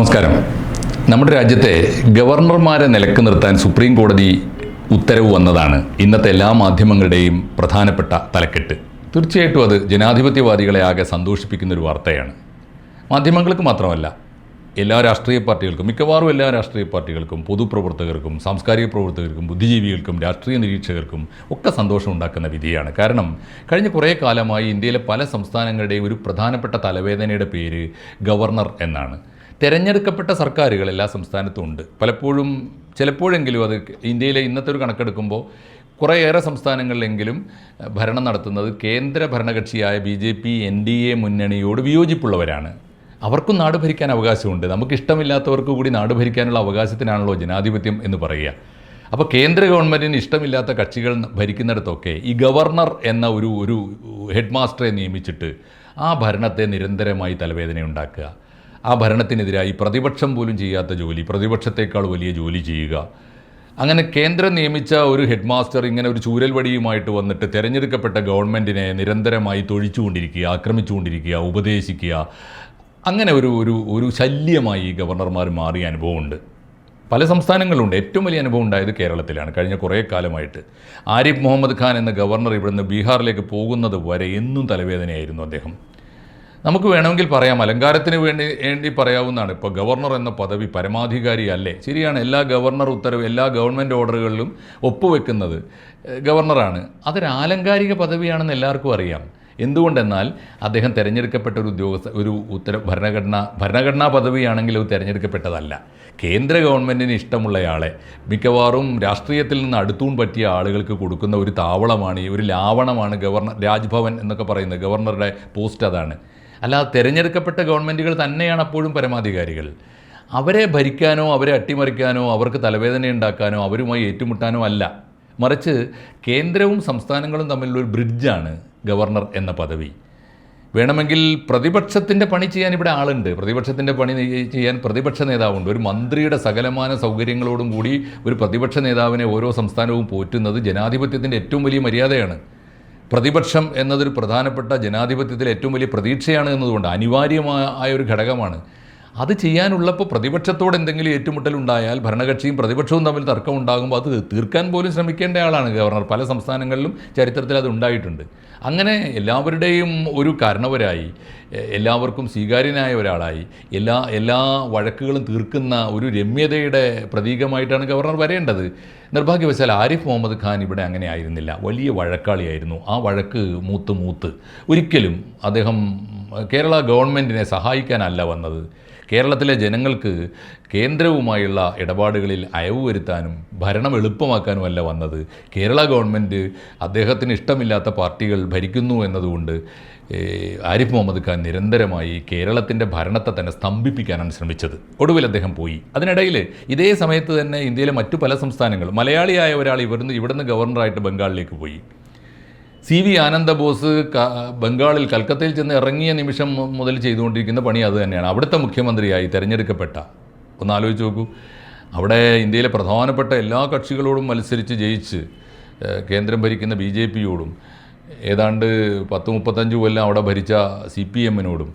നമസ്കാരം. നമ്മുടെ രാജ്യത്തെ ഗവർണർമാരെ നിലയ്ക്ക് നിർത്താൻ സുപ്രീം കോടതി ഉത്തരവ് വന്നതാണ്. ഇന്നത്തെ എല്ലാ മാധ്യമങ്ങളുടെയും പ്രധാനപ്പെട്ട തലക്കെട്ട്. തീർച്ചയായിട്ടും അത് ജനാധിപത്യവാദികളെ ആകെ സന്തോഷിപ്പിക്കുന്ന ഒരു വാർത്തയാണ്. മാധ്യമങ്ങൾക്ക് മാത്രമല്ല എല്ലാ രാഷ്ട്രീയ പാർട്ടികൾക്കും മിക്കവാറും എല്ലാ രാഷ്ട്രീയ പാർട്ടികൾക്കും പൊതുപ്രവർത്തകർക്കും സാംസ്കാരിക പ്രവർത്തകർക്കും ബുദ്ധിജീവികൾക്കും രാഷ്ട്രീയ നിരീക്ഷകർക്കും ഒക്കെ സന്തോഷം ഉണ്ടാക്കുന്ന വിധിയാണ്. കാരണം കഴിഞ്ഞ കുറേ കാലമായി ഇന്ത്യയിലെ പല സംസ്ഥാനങ്ങളുടെയും ഒരു പ്രധാനപ്പെട്ട തലവേദനയുടെ പേര് ഗവർണർ എന്നാണ്. തിരഞ്ഞെടുക്കപ്പെട്ട സർക്കാരുകൾ എല്ലാ സംസ്ഥാനത്തും ഉണ്ട്. പലപ്പോഴും ചിലപ്പോഴെങ്കിലും അത് ഇന്ത്യയിലെ ഇന്നത്തെ ഒരു കണക്കെടുക്കുമ്പോൾ കുറേയേറെ സംസ്ഥാനങ്ങളിലെങ്കിലും ഭരണം നടത്തുന്നത് കേന്ദ്ര ഭരണകക്ഷിയായ B J P N D A മുന്നണിയോട് വിയോജിപ്പുള്ളവരാണ്. അവർക്കും നാട് ഭരിക്കാൻ അവകാശമുണ്ട്. നമുക്ക് ഇഷ്ടമില്ലാത്തവർക്ക് കൂടി നാട് ഭരിക്കാനുള്ള അവകാശത്തിനാണല്ലോ ജനാധിപത്യം എന്ന് പറയുക. അപ്പോൾ കേന്ദ്ര ഗവൺമെന്റിന് ഇഷ്ടമില്ലാത്ത കക്ഷികൾ ഭരിക്കുന്നിടത്തൊക്കെ ഈ ഗവർണർ എന്ന ഒരു ഒരു ഹെഡ് മാസ്റ്ററെ നിയമിച്ചിട്ട് ആ ഭരണത്തെ നിരന്തരമായി തലവേദന ഉണ്ടാക്കുക ആ ഭരണത്തിനെതിരായി പ്രതിപക്ഷം പോലും ചെയ്യാത്ത ജോലി പ്രതിപക്ഷത്തേക്കാൾ വലിയ ജോലി ചെയ്യുക. അങ്ങനെ കേന്ദ്രം നിയമിച്ച ഒരു ഹെഡ് മാസ്റ്റർ ഇങ്ങനെ ഒരു ചൂരൽവടിയുമായിട്ട് വന്നിട്ട് തിരഞ്ഞെടുക്കപ്പെട്ട ഗവൺമെന്റിനെ നിരന്തരമായി തൊഴിച്ചുകൊണ്ടിരിക്കുക ആക്രമിച്ചുകൊണ്ടിരിക്കുക ഉപദേശിക്കുക. അങ്ങനെ ഒരു ഒരു ഒരു ശല്യമായി ഗവർണർമാർ മാറിയ അനുഭവമുണ്ട്. പല സംസ്ഥാനങ്ങളുണ്ട് ഏറ്റവും വലിയ അനുഭവം ഉണ്ടായത് കേരളത്തിലാണ് കഴിഞ്ഞ കുറേ കാലമായിട്ട്. ആരിഫ് മുഹമ്മദ് ഖാൻ എന്ന ഗവർണർ ഇവിടുന്ന് ബീഹാറിലേക്ക് പോകുന്നത് വരെ എന്നും തലവേദനയായിരുന്നു അദ്ദേഹം. നമുക്ക് വേണമെങ്കിൽ പറയാം. അലങ്കാരത്തിന് വേണ്ടി വേണ്ടി പറയാവുന്നതാണ്. ഇപ്പോൾ ഗവർണർ എന്ന പദവി പരമാധികാരി അല്ലേ ശരിയാണ്. എല്ലാ ഗവർണർ ഉത്തരവ് എല്ലാ ഗവൺമെന്റ് ഓർഡറുകളിലും ഒപ്പുവെക്കുന്നത് ഗവർണറാണ്. അതൊരു ആലങ്കാരിക പദവിയാണെന്ന് എല്ലാവർക്കും അറിയാം. എന്തുകൊണ്ടെന്നാൽ അദ്ദേഹം തിരഞ്ഞെടുക്കപ്പെട്ട ഒരു ഉദ്യോഗസ്ഥ ഒരു ഉത്തര ഭരണഘടനാ ഭരണഘടനാ പദവിയാണെങ്കിൽ അത് തിരഞ്ഞെടുക്കപ്പെട്ടതല്ല. കേന്ദ്ര ഗവൺമെന്റിന് ഇഷ്ടമുള്ളയാളെ. മിക്കവാറും രാഷ്ട്രീയത്തിൽ നിന്ന് അടുത്തൂൺ പറ്റിയ ആളുകൾക്ക് കൊടുക്കുന്ന ഒരു താവളമാണ് ഈ ഒരു ലാവണമാണ് ഗവർണർ രാജ്ഭവൻ എന്നൊക്കെ പറയുന്നത് ഗവർണറുടെ പോസ്റ്റ് അതാണ്. അല്ലാതെ തിരഞ്ഞെടുക്കപ്പെട്ട ഗവൺമെന്റുകൾ തന്നെയാണ് അപ്പോഴും പരമാധികാരികൾ. അവരെ ഭരിക്കാനോ അവരെ അട്ടിമറിക്കാനോ അവർക്ക് തലവേദന ഉണ്ടാക്കാനോ അവരുമായി ഏറ്റുമുട്ടാനോ അല്ല. മറിച്ച് കേന്ദ്രവും സംസ്ഥാനങ്ങളും തമ്മിലുള്ള ഒരു ബ്രിഡ്ജാണ് ഗവർണർ എന്ന പദവി. വേണമെങ്കിൽ പ്രതിപക്ഷത്തിന്റെ പണി ചെയ്യാൻ ഇവിടെ ആളുണ്ട്. പ്രതിപക്ഷത്തിന്റെ പണി ചെയ്യാൻ പ്രതിപക്ഷ നേതാവുണ്ട്. ഒരു മന്ത്രിയുടെ സകലമാന സൗകര്യങ്ങളോടും കൂടി ഒരു പ്രതിപക്ഷ നേതാവിനെ ഓരോ സംസ്ഥാനവും പോറ്റുന്നത് ജനാധിപത്യത്തിന്റെ ഏറ്റവും വലിയ മര്യാദയാണ്. പ്രതിപക്ഷം എന്നതൊരു പ്രധാനപ്പെട്ട ജനാധിപത്യത്തിലെ ഏറ്റവും വലിയ പ്രതീക്ഷയാണ് എന്നതുകൊണ്ട് അനിവാര്യമായ ഒരു ഘടകമാണ് അത് ചെയ്യാനുള്ളപ്പോൾ പ്രതിപക്ഷത്തോട് എന്തെങ്കിലും ഏറ്റുമുട്ടലുണ്ടായാൽ ഭരണകക്ഷിയും പ്രതിപക്ഷവും തമ്മിൽ തർക്കം ഉണ്ടാകുമ്പോൾ അത് തീർക്കാൻ പോലും ശ്രമിക്കേണ്ട ആളാണ് ഗവർണർ. പല സംസ്ഥാനങ്ങളിലും ചരിത്രത്തിൽ അത് ഉണ്ടായിട്ടുണ്ട്. അങ്ങനെ എല്ലാവരുടെയും ഒരു കാരണവരായി എല്ലാവർക്കും സ്വീകാര്യനായ ഒരാളായി എല്ലാ എല്ലാ വഴക്കുകളും തീർക്കുന്ന ഒരു രമ്യതയുടെ പ്രതീകമായിട്ടാണ് ഗവർണർ വരേണ്ടത്. നിർഭാഗ്യവശാൽ ആരിഫ് മുഹമ്മദ് ഖാൻ ഇവിടെ അങ്ങനെ ആയിരുന്നില്ല. വലിയ വഴക്കാളിയായിരുന്നു. ആ വഴക്ക് മൂത്ത് മൂത്ത്. ഒരിക്കലും അദ്ദേഹം കേരള ഗവൺമെന്റിനെ സഹായിക്കാനല്ല വന്നത്. കേരളത്തിലെ ജനങ്ങൾക്ക് കേന്ദ്രവുമായുള്ള ഇടപാടുകളിൽ അയവ് വരുത്താനും ഭരണം എളുപ്പമാക്കാനുമല്ല വന്നത്. കേരള ഗവൺമെന്റ് അദ്ദേഹത്തിന് ഇഷ്ടമില്ലാത്ത പാർട്ടികൾ ഭരിക്കുന്നു എന്നതുകൊണ്ട് ആരിഫ് മുഹമ്മദ് ഖാൻ നിരന്തരമായി കേരളത്തിന്റെ ഭരണത്തെ തന്നെ സ്തംഭിപ്പിക്കാനാണ് ശ്രമിച്ചത്. ഒടുവിൽ അദ്ദേഹം പോയി. അതിനിടയിൽ ഇതേ സമയത്ത് തന്നെ ഇന്ത്യയിലെ മറ്റു പല സംസ്ഥാനങ്ങളും മലയാളിയായ ഒരാൾ ഇവിടുന്ന് ഇവിടുന്ന് ഗവർണറായിട്ട് ബംഗാളിലേക്ക് പോയി. സി വി ആനന്ദബോസ് ബംഗാളിൽ കൽക്കത്തയിൽ ചെന്ന് ഇറങ്ങിയ നിമിഷം മുതൽ ചെയ്തുകൊണ്ടിരിക്കുന്ന പണി അത് തന്നെയാണ്. അവിടുത്തെ മുഖ്യമന്ത്രിയായി തിരഞ്ഞെടുക്കപ്പെട്ട ഒന്ന് ആലോചിച്ച് നോക്കൂ. അവിടെ ഇന്ത്യയിലെ പ്രധാനപ്പെട്ട എല്ലാ കക്ഷികളോടും മത്സരിച്ച് ജയിച്ച് കേന്ദ്രം ഭരിക്കുന്ന ബി ജെ പിയോടും ഏതാണ്ട് പത്ത് മുപ്പത്തഞ്ച് കൊല്ലം അവിടെ ഭരിച്ച സി പി എമ്മിനോടും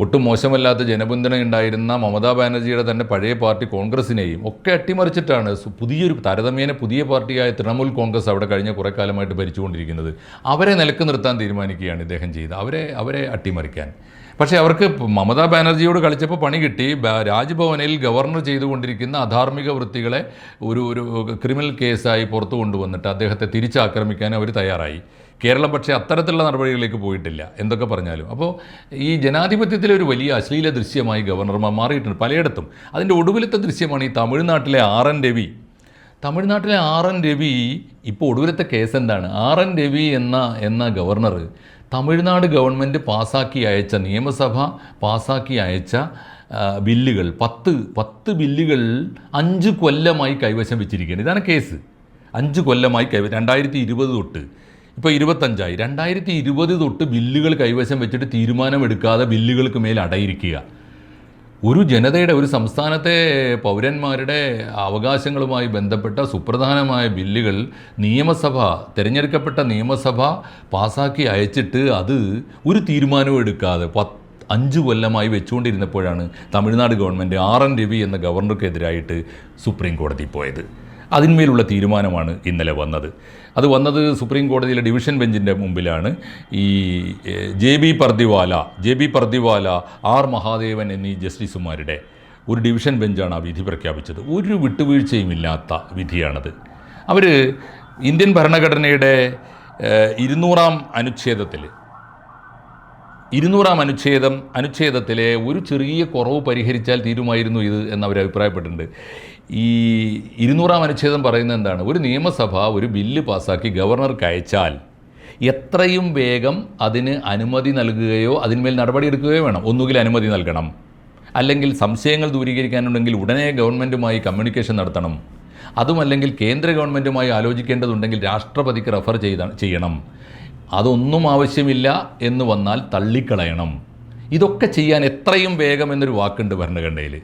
ഒട്ടും മോശമല്ലാത്ത ജനപിന്തുണ ഉണ്ടായിരുന്ന മമതാ ബാനർജിയുടെ തന്നെ പഴയ പാർട്ടി കോൺഗ്രസിനെയും ഒക്കെ അട്ടിമറിച്ചിട്ടാണ് പുതിയൊരു താരതമ്യേന പുതിയ പാർട്ടിയായ തൃണമൂൽ കോൺഗ്രസ് അവിടെ കഴിഞ്ഞ കുറേ കാലമായിട്ട് ഭരിച്ചുകൊണ്ടിരിക്കുന്നത്. അവരെ നിലയ്ക്ക് നിർത്താൻ തീരുമാനിക്കുകയാണ് ഇദ്ദേഹം ചെയ്ത്. അവരെ അവരെ അട്ടിമറിക്കാൻ. പക്ഷേ അവർക്ക് മമതാ ബാനർജിയോട് കളിച്ചപ്പോൾ പണി കിട്ടി. രാജ്ഭവനിൽ ഗവർണർ ചെയ്തുകൊണ്ടിരിക്കുന്ന അധാർമിക വൃത്തികളെ ഒരു ഒരു ക്രിമിനൽ കേസായി പുറത്തു കൊണ്ടുവന്നിട്ട് അദ്ദേഹത്തെ തിരിച്ചാക്രമിക്കാൻ അവർ തയ്യാറായി. കേരളം പക്ഷേ അത്തരത്തിലുള്ള നടപടികളിലേക്ക് പോയിട്ടില്ല എന്തൊക്കെ പറഞ്ഞാലും. അപ്പോൾ ഈ ജനാധിപത്യത്തിലെ ഒരു വലിയ അശ്ലീല ദൃശ്യമായി ഗവർണർമാർ മാറിയിട്ടുണ്ട് പലയിടത്തും. അതിന്റെ ഒടുവിലത്തെ ദൃശ്യമാണ് ഈ തമിഴ്നാട്ടിലെ ആർ എൻ രവി. തമിഴ്നാട്ടിലെ ആർ എൻ രവി ഇപ്പോൾ ഒടുവിലത്തെ കേസ് എന്താണ്? ആർ എൻ രവി എന്ന എന്ന ഗവർണർ തമിഴ്നാട് ഗവൺമെന്റ് പാസാക്കി അയച്ച നിയമസഭ പാസാക്കി അയച്ച ബില്ലുകൾ പത്ത് പത്ത് ബില്ലുകൾ അഞ്ച് കൊല്ലമായി കൈവശം വെച്ചിരിക്കുകയാണ്. ഇതാണ് കേസ്. അഞ്ച് കൊല്ലമായി കൈവശം രണ്ടായിരത്തി ഇരുപത് തൊട്ട് ഇപ്പോൾ ഇരുപത്തഞ്ചായി. രണ്ടായിരത്തി ഇരുപത് തൊട്ട് ബില്ലുകൾ കൈവശം വെച്ചിട്ട് തീരുമാനമെടുക്കാതെ ബില്ലുകൾക്ക് മേൽ അടയിരിക്കുക. ഒരു ജനതയുടെ ഒരു സംസ്ഥാനത്തെ പൗരന്മാരുടെ അവകാശങ്ങളുമായി ബന്ധപ്പെട്ട സുപ്രധാനമായ ബില്ലുകൾ നിയമസഭ തിരഞ്ഞെടുക്കപ്പെട്ട നിയമസഭ പാസാക്കി അയച്ചിട്ട് അത് ഒരു തീരുമാനവും എടുക്കാതെ പത്ത് അഞ്ച് കൊല്ലമായി വെച്ചുകൊണ്ടിരുന്നപ്പോഴാണ് Tamil Nadu government R N Ravi എന്ന ഗവർണർക്കെതിരായിട്ട് സുപ്രീം കോടതി പോയത്. അതിന്മേലുള്ള തീരുമാനമാണ് ഇന്നലെ വന്നത്. അത് വന്നത് സുപ്രീം കോടതിയിലെ ഡിവിഷൻ ബെഞ്ചിന്റെ മുമ്പിലാണ്. ഈ J B Pardiwala J B Pardiwala R Mahadevan എന്നീ ജസ്റ്റിസുമാരുടെ ഒരു ഡിവിഷൻ ബെഞ്ചാണ് ആ വിധി പ്രഖ്യാപിച്ചത്. ഒരു വിട്ടുവീഴ്ചയും ഇല്ലാത്ത വിധിയാണത്. അവർ ഇന്ത്യൻ ഭരണഘടനയുടെ ഇരുന്നൂറാം അനുച്ഛേദത്തിൽ ഇരുന്നൂറാം അനുച്ഛേദം അനുച്ഛേദത്തിലെ ഒരു ചെറിയ കുറവ് പരിഹരിച്ചാൽ തീരുമായിരുന്നു ഇത് എന്നവർ അഭിപ്രായപ്പെട്ടിട്ടുണ്ട് ഈ ഇരുന്നൂറാം അനുച്ഛേദം പറയുന്നത് എന്താണ്? ഒരു നിയമസഭ ഒരു ബില്ല് പാസ്സാക്കി ഗവർണർക്ക് അയച്ചാൽ എത്രയും വേഗം അതിന് അനുമതി നൽകുകയോ അതിന്മേൽ നടപടിയെടുക്കുകയോ വേണം. ഒന്നുകിൽ അനുമതി നൽകണം. അല്ലെങ്കിൽ സംശയങ്ങൾ ദൂരീകരിക്കാനുണ്ടെങ്കിൽ ഉടനെ ഗവൺമെന്റുമായി കമ്മ്യൂണിക്കേഷൻ നടത്തണം. അതുമല്ലെങ്കിൽ കേന്ദ്ര ഗവൺമെന്റുമായി ആലോചിക്കേണ്ടതുണ്ടെങ്കിൽ രാഷ്ട്രപതിക്ക് റെഫർ ചെയ്ത ചെയ്യണം. അതൊന്നും ആവശ്യമില്ല എന്ന് വന്നാൽ തള്ളിക്കളയണം. ഇതൊക്കെ ചെയ്യാൻ എത്രയും വേഗം എന്നൊരു വാക്കുണ്ട് ഭരണഘടനയിൽ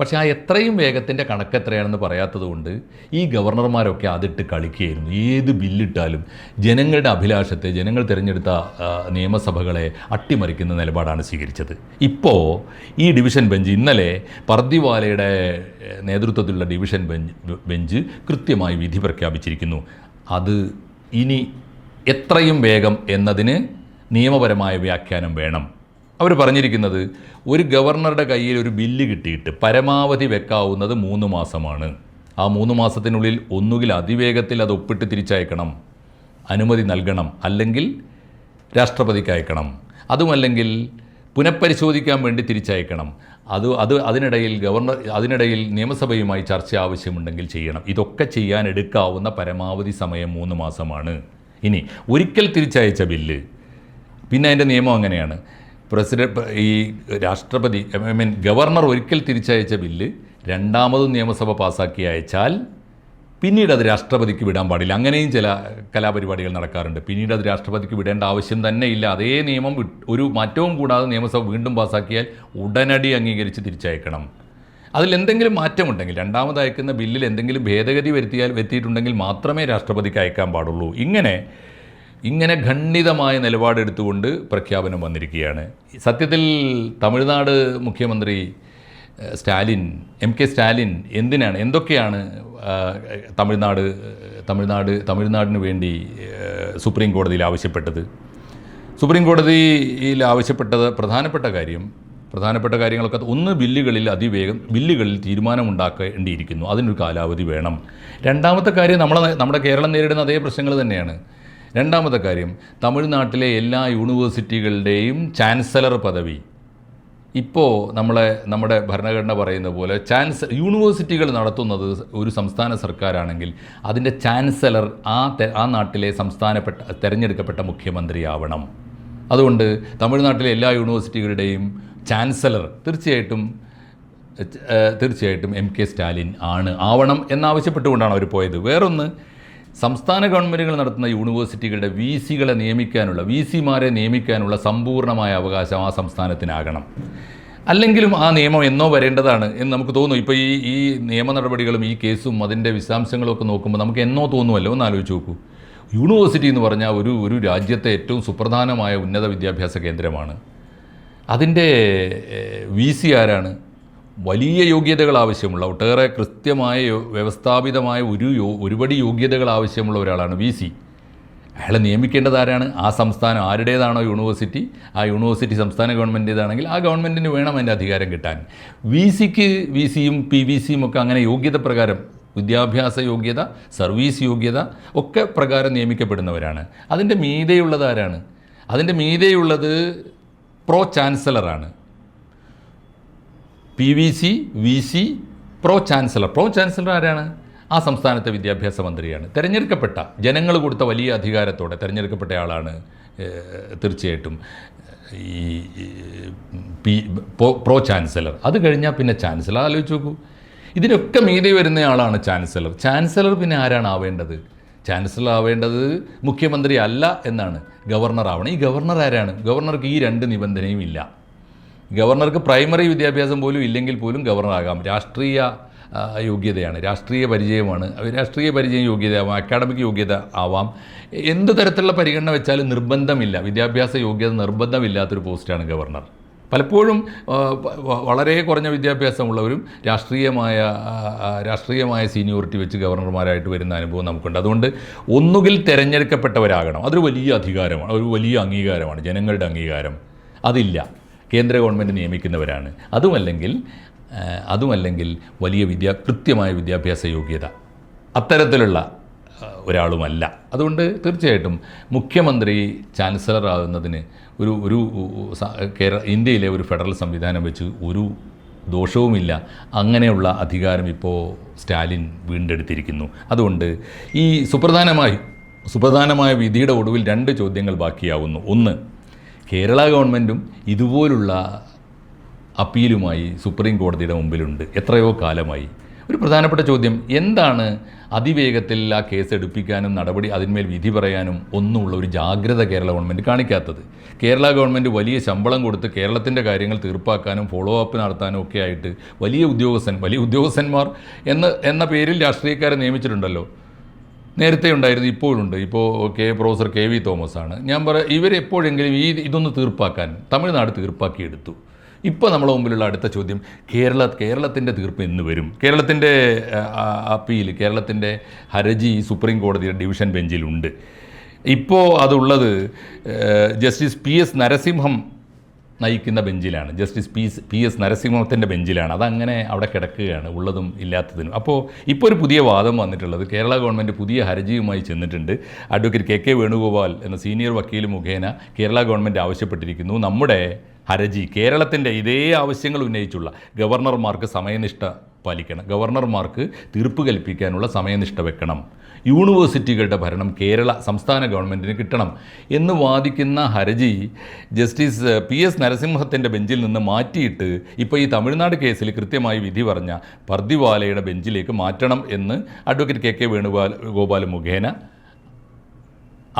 പക്ഷേ ആ എത്രയും വേഗത്തിന്റെ കണക്ക് എത്രയാണെന്ന് പറയാത്തത് കൊണ്ട് ഈ ഗവർണർമാരൊക്കെ അതിട്ട് കളിക്കുകയായിരുന്നു. ഏത് ബില്ലിട്ടാലും ജനങ്ങളുടെ അഭിലാഷത്തെ ജനങ്ങൾ തിരഞ്ഞെടുത്ത നിയമസഭകളെ അട്ടിമറിക്കുന്ന നിലപാടാണ് സ്വീകരിച്ചത്. ഇപ്പോൾ ഈ ഡിവിഷൻ ബെഞ്ച് ഇന്നലെ പർദിവാലയുടെ നേതൃത്വത്തിലുള്ള ഡിവിഷൻ ബെഞ്ച് ബെഞ്ച് കൃത്യമായി വിധി പ്രഖ്യാപിച്ചിരിക്കുന്നു. അത് ഇനി എത്രയും വേഗം എന്നതിന് നിയമപരമായ വ്യാഖ്യാനം വേണം. അവർ പറഞ്ഞിരിക്കുന്നത് ഒരു ഗവർണറുടെ കയ്യിൽ ഒരു ബില്ല് കിട്ടിയിട്ട് പരമാവധി വെക്കാവുന്നത് മൂന്ന് മാസമാണ്. ആ മൂന്ന് മാസത്തിനുള്ളിൽ ഒന്നുകിൽ അതിവേഗത്തിൽ അത് ഒപ്പിട്ട് തിരിച്ചയക്കണം അനുമതി നൽകണം അല്ലെങ്കിൽ രാഷ്ട്രപതിക്ക് അയക്കണം. അതുമല്ലെങ്കിൽ പുനഃപരിശോധിക്കാൻ വേണ്ടി തിരിച്ചയക്കണം. അത് അത് അതിനിടയിൽ ഗവർണർ അതിനിടയിൽ നിയമസഭയുമായി ചർച്ച ആവശ്യമുണ്ടെങ്കിൽ ചെയ്യണം. ഇതൊക്കെ ചെയ്യാൻ എടുക്കാവുന്ന പരമാവധി സമയം മൂന്ന് മാസമാണ്. ഇനി ഒരിക്കൽ തിരിച്ചയച്ച ബില്ല് പിന്നെ അതിന്റെ നിയമം അങ്ങനെയാണ്. പ്രസിഡന്റ് ഈ രാഷ്ട്രപതി ഐ മീൻ ഗവർണർ ഒരിക്കൽ തിരിച്ചയച്ച ബില്ല് രണ്ടാമതും നിയമസഭ പാസ്സാക്കി അയച്ചാൽ പിന്നീട് അത് രാഷ്ട്രപതിക്ക് വിടാൻ പാടില്ല. അങ്ങനെയും ചില കലാപരിപാടികൾ നടക്കാറുണ്ട്. പിന്നീട് അത് രാഷ്ട്രപതിക്ക് വിടേണ്ട ആവശ്യം തന്നെ ഇല്ല അതേ നിയമം ഒരു മാറ്റവും കൂടാതെ നിയമസഭ വീണ്ടും പാസ്സാക്കിയാൽ ഉടനടി അംഗീകരിച്ച് തിരിച്ചയക്കണം. അതിൽ എന്തെങ്കിലും മാറ്റമുണ്ടെങ്കിൽ രണ്ടാമത് അയക്കുന്ന ബില്ലിൽ എന്തെങ്കിലും ഭേദഗതി വരുത്തിയാൽ വരുത്തിയിട്ടുണ്ടെങ്കിൽ മാത്രമേ രാഷ്ട്രപതിക്ക് അയക്കാൻ പാടുള്ളൂ. ഇങ്ങനെ ഇങ്ങനെ ഖണ്ഡിതമായ നിലപാടെടുത്തുകൊണ്ട് പ്രഖ്യാപനം വന്നിരിക്കുകയാണ്. സത്യത്തിൽ തമിഴ്നാട് മുഖ്യമന്ത്രി സ്റ്റാലിൻ എം കെ സ്റ്റാലിൻ എന്തിനാണ് എന്തൊക്കെയാണ് തമിഴ്നാട് തമിഴ്നാട് തമിഴ്നാടിന് വേണ്ടി സുപ്രീം കോടതിയിൽ ആവശ്യപ്പെട്ടത്? സുപ്രീം കോടതിയിൽ ആവശ്യപ്പെട്ടത് പ്രധാനപ്പെട്ട കാര്യം പ്രധാനപ്പെട്ട കാര്യങ്ങളൊക്കെ ഒന്ന് ബില്ലുകളിൽ അതിവേഗം ബില്ലുകളിൽ തീരുമാനമുണ്ടാക്കേണ്ടിയിരിക്കുന്നു. അതിനൊരു കാലാവധി വേണം. രണ്ടാമത്തെ കാര്യം നമ്മളെ നമ്മുടെ കേരളം നേരിടുന്ന അതേ പ്രശ്നങ്ങൾ തന്നെയാണ്. രണ്ടാമത്തെ കാര്യം തമിഴ്നാട്ടിലെ എല്ലാ യൂണിവേഴ്സിറ്റികളുടെയും ചാൻസലർ പദവി. ഇപ്പോൾ നമ്മളെ നമ്മുടെ ഭരണഘടന പറയുന്ന പോലെ ചാൻസ് യൂണിവേഴ്സിറ്റികൾ നടത്തുന്നത് ഒരു സംസ്ഥാന സർക്കാരാണെങ്കിൽ അതിന്റെ ചാൻസലർ ആ ആ നാട്ടിലെ സംസ്ഥാനപ്പെട്ട തിരഞ്ഞെടുക്കപ്പെട്ട മുഖ്യമന്ത്രിയാവണം. അതുകൊണ്ട് തമിഴ്നാട്ടിലെ എല്ലാ യൂണിവേഴ്സിറ്റികളുടെയും ചാൻസലർ തീർച്ചയായിട്ടും തീർച്ചയായിട്ടും എം കെ സ്റ്റാലിൻ ആണ് ആവണം എന്നാവശ്യപ്പെട്ടുകൊണ്ടാണ് അവർ പോയത്. വേറൊന്ന് സംസ്ഥാന ഗവൺമെന്റുകൾ നടത്തുന്ന യൂണിവേഴ്സിറ്റികളുടെ വി സികളെ നിയമിക്കാനുള്ള വി സിമാരെ നിയമിക്കാനുള്ള സമ്പൂർണമായ അവകാശം ആ സംസ്ഥാനത്തിനാകണം. അല്ലെങ്കിലും ആ നിയമം എന്നോ വരേണ്ടതാണ് എന്ന് നമുക്ക് തോന്നും ഇപ്പോൾ ഈ ഈ നിയമ നടപടികളും ഈ കേസും അതിന്റെ വിശദാംശങ്ങളും ഒക്കെ നോക്കുമ്പോൾ നമുക്ക് എന്നോ തോന്നുമല്ലോ? ഒന്ന് ആലോചിച്ച് നോക്കൂ. യൂണിവേഴ്സിറ്റി എന്ന് പറഞ്ഞാൽ ഒരു ഒരു രാജ്യത്തെ ഏറ്റവും സുപ്രധാനമായ ഉന്നത വിദ്യാഭ്യാസ കേന്ദ്രമാണ്. അതിന്റെ വി സി ആരാണ്? വലിയ യോഗ്യതകൾ ആവശ്യമുള്ള ഒട്ടേറെ കൃത്യമായ വ്യവസ്ഥാപിതമായ ഒരു യോ ഒരുപടി യോഗ്യതകൾ ആവശ്യമുള്ള ഒരാളാണ് വി സി. അയാളെ നിയമിക്കേണ്ടത് ആരാണ്? ആ സംസ്ഥാനം ആരുടേതാണോ യൂണിവേഴ്സിറ്റി? ആ യൂണിവേഴ്സിറ്റി സംസ്ഥാന ഗവൺമെന്റേതാണെങ്കിൽ ആ ഗവൺമെന്റിന് വേണം അതിന്റെ അധികാരം കിട്ടാൻ. വി സിക്ക് വി സിയും പി വി സിയും ഒക്കെ അങ്ങനെ യോഗ്യത പ്രകാരം വിദ്യാഭ്യാസ യോഗ്യത സർവീസ് യോഗ്യത ഒക്കെ പ്രകാരം നിയമിക്കപ്പെടുന്നവരാണ്. അതിന്റെ മീതെയുള്ളത് ആരാണ്? അതിന്റെ മീതെയുള്ളത് pro ചാൻസലറാണ് P V C V C pro chancellor pro chancellor ആരാണ്? ആ സംസ്ഥാനത്തെ വിദ്യാഭ്യാസ മന്ത്രിയാണ്. തിരഞ്ഞെടുക്കപ്പെട്ട ജനങ്ങൾ കൊടുത്ത വലിയ അധികാരത്തോടെ തിരഞ്ഞെടുക്കപ്പെട്ട ആളാണ് തീർച്ചയായിട്ടും ഈ പി പ്രോ ചാൻസലർ അത് കഴിഞ്ഞാൽ പിന്നെ ചാൻസലർ ആലോചിച്ച് നോക്കൂ. ഇതിനൊക്കെ മീതി വരുന്ന ആളാണ് ചാൻസലർ ചാൻസലർ പിന്നെ ആരാണ് ആവേണ്ടത്? ചാൻസലർ ആവേണ്ടത് മുഖ്യമന്ത്രി അല്ല എന്നാണ്. ഗവർണർ ആവണം. ഈ ഗവർണർ ആരാണ്? ഗവർണർക്ക് ഈ രണ്ട് നിബന്ധനയും ഇല്ല. ഗവർണർക്ക് പ്രൈമറി വിദ്യാഭ്യാസം പോലും ഇല്ലെങ്കിൽ പോലും ഗവർണറാകാം. രാഷ്ട്രീയ യോഗ്യതയാണ്. രാഷ്ട്രീയ പരിചയമാണ്. രാഷ്ട്രീയ പരിചയം യോഗ്യതയാവാം അക്കാഡമിക് യോഗ്യത ആവാം. എന്ത് തരത്തിലുള്ള പരിഗണന വെച്ചാലും നിർബന്ധമില്ല. വിദ്യാഭ്യാസ യോഗ്യത നിർബന്ധമില്ലാത്തൊരു പോസ്റ്റാണ് ഗവർണർ. പലപ്പോഴും വളരെ കുറഞ്ഞ വിദ്യാഭ്യാസമുള്ളവരും രാഷ്ട്രീയമായ രാഷ്ട്രീയമായ സീനിയോറിറ്റി വെച്ച് ഗവർണർമാരായിട്ട് വരുന്ന അനുഭവം നമുക്കുണ്ട്. അതുകൊണ്ട് ഒന്നുകിൽ തിരഞ്ഞെടുക്കപ്പെട്ടവരാകണം. അതൊരു വലിയ അധികാരമാണ്. ഒരു വലിയ അംഗീകാരമാണ്. ജനങ്ങളുടെ അംഗീകാരം. അതില്ല. കേന്ദ്ര ഗവൺമെന്റ് നിയമിക്കുന്നവരാണ്. അതുമല്ലെങ്കിൽ അതുമല്ലെങ്കിൽ വലിയ വിദ്യാ കൃത്യമായ വിദ്യാഭ്യാസ യോഗ്യത അത്തരത്തിലുള്ള ഒരാളുമല്ല. അതുകൊണ്ട് തീർച്ചയായിട്ടും മുഖ്യമന്ത്രി ചാൻസലർ ആകുന്നതിന് ഒരു ഒരു കേരള ഇന്ത്യയിലെ ഒരു ഫെഡറൽ സംവിധാനം വെച്ച് ഒരു ദോഷവുമില്ല. അങ്ങനെയുള്ള അധികാരം ഇപ്പോൾ സ്റ്റാലിൻ വീണ്ടെടുത്തിരിക്കുന്നു. അതുകൊണ്ട് ഈ സുപ്രധാനമായി സുപ്രധാനമായ വിധിയുടെ ഒടുവിൽ രണ്ട് ചോദ്യങ്ങൾ ബാക്കിയാവുന്നു. ഒന്ന് കേരള ഗവൺമെന്റും ഇതുപോലുള്ള അപ്പീലുമായി സുപ്രീം കോടതിയുടെ മുമ്പിലുണ്ട്. എത്രയോ കാലമായി. ഒരു പ്രധാനപ്പെട്ട ചോദ്യം എന്താണ് അതിവേഗത്തിൽ ആ കേസ് എടുപ്പിക്കാനും നടപടി അതിന്മേൽ വിധി പറയാനും ഒന്നുമുള്ള ഒരു ജാഗ്രത കേരള ഗവൺമെന്റ് കാണിക്കാത്തത്? കേരള ഗവൺമെന്റ് വലിയ ശമ്പളം കൊടുത്ത് കേരളത്തിന്റെ കാര്യങ്ങൾ തീർപ്പാക്കാനും ഫോളോ അപ്പ് നടത്താനും ഒക്കെ ആയിട്ട് വലിയ ഉദ്യോഗസ്ഥൻ വലിയ ഉദ്യോഗസ്ഥന്മാർ എന്ന എന്ന പേരിൽ രാഷ്ട്രീയക്കാരെ നിയമിച്ചിട്ടുണ്ടല്ലോ. നേരത്തെ ഉണ്ടായിരുന്നു ഇപ്പോഴുണ്ട്. ഇപ്പോൾ K professor K V Thomas ആണ് ഞാൻ പറയാം ഇവരെപ്പോഴെങ്കിലും ഈ ഇതൊന്ന് തീർപ്പാക്കാൻ തമിഴ്നാട് തീർപ്പാക്കിയെടുത്തു. ഇപ്പോൾ നമ്മുടെ മുമ്പിലുള്ള അടുത്ത ചോദ്യം കേരള കേരളത്തിന്റെ തീർപ്പ് എന്ന് വരും. കേരളത്തിന്റെ അപ്പീൽ കേരളത്തിന്റെ ഹരജി സുപ്രീം കോടതിയുടെ ഡിവിഷൻ ബെഞ്ചിലുണ്ട്. ഇപ്പോൾ അതുള്ളത് ജസ്റ്റിസ് പി എസ് നരസിംഹം നയിക്കുന്ന ബെഞ്ചിലാണ്. ജസ്റ്റിസ് പി പി എസ് നരസിംഹത്തിന്റെ ബെഞ്ചിലാണ്. അതങ്ങനെ അവിടെ കിടക്കുകയാണ് ഉള്ളതും ഇല്ലാത്തതിനും. അപ്പോൾ ഇപ്പോൾ ഒരു പുതിയ വാദം വന്നിട്ടുള്ളത് കേരള ഗവൺമെന്റ് പുതിയ ഹർജിയുമായി ചെന്നിട്ടുണ്ട്. അഡ്വക്കേറ്റ് കെ കെ വേണുഗോപാൽ എന്ന സീനിയർ വക്കീൽ മുഖേന കേരള ഗവൺമെന്റ് ആവശ്യപ്പെട്ടിരിക്കുന്നു. നമ്മുടെ ഹർജി കേരളത്തിന്റെ ഇതേ ആവശ്യങ്ങൾ ഉന്നയിച്ചുള്ള ഗവർണർമാർക്ക് സമയനിഷ്ഠ പാലിക്കണം ഗവർണർമാർക്ക് തീർപ്പ് കൽപ്പിക്കാനുള്ള സമയനിഷ്ഠ വെക്കണം. യൂണിവേഴ്സിറ്റികളുടെ ഭരണം കേരള സംസ്ഥാന ഗവൺമെന്റിന് കിട്ടണം എന്ന് വാദിക്കുന്ന ഹർജി ജസ്റ്റിസ് പി എസ് നരസിംഹത്തിന്റെ ബെഞ്ചിൽ നിന്ന് മാറ്റിയിട്ട് ഇപ്പോൾ ഈ തമിഴ്നാട് കേസിൽ കൃത്യമായി വിധി പറഞ്ഞ പർദിവാലയുടെ ബെഞ്ചിലേക്ക് മാറ്റണം എന്ന് advocate K K Venugopal Gopal മുഖേന.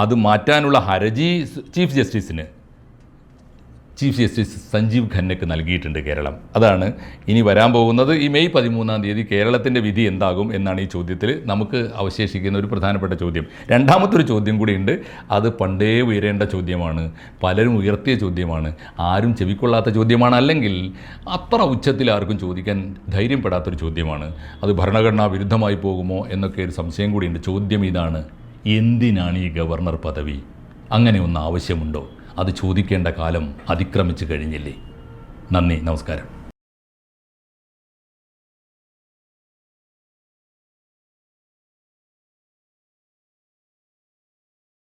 അത് മാറ്റാനുള്ള ഹർജി ചീഫ് ജസ്റ്റിസിന്. ചീഫ് ജസ്റ്റിസ് സഞ്ജീവ് ഖന്നയ്ക്ക് നൽകിയിട്ടുണ്ട് കേരളം. അതാണ് ഇനി വരാൻ പോകുന്നത്. ഈ മെയ് പതിമൂന്നാം തീയതി കേരളത്തിന്റെ വിധി എന്താകും എന്നാണ് ഈ ചോദ്യത്തിൽ നമുക്ക് അവശേഷിക്കുന്ന ഒരു പ്രധാനപ്പെട്ട ചോദ്യം. രണ്ടാമത്തൊരു ചോദ്യം കൂടിയുണ്ട് അത് പണ്ടേ ഉയരേണ്ട ചോദ്യമാണ്. പലരും ഉയർത്തിയ ചോദ്യമാണ്. ആരും ചെവിക്കൊള്ളാത്ത ചോദ്യമാണ്. അല്ലെങ്കിൽ അത്ര ഉച്ചത്തിൽ ആർക്കും ചോദിക്കാൻ ധൈര്യപ്പെടാത്തൊരു ചോദ്യമാണ്. അത് ഭരണഘടനാ വിരുദ്ധമായി പോകുമോ എന്നൊക്കെ ഒരു സംശയം കൂടിയുണ്ട് ചോദ്യം ഇതാണ്. എന്തിനാണ് ഈ ഗവർണർ പദവി? അങ്ങനെ ഒന്ന് ആവശ്യമുണ്ടോ? അത് ചോദിക്കേണ്ട കാലം അതിക്രമിച്ചു കഴിഞ്ഞില്ലേ? നന്ദി നമസ്കാരം.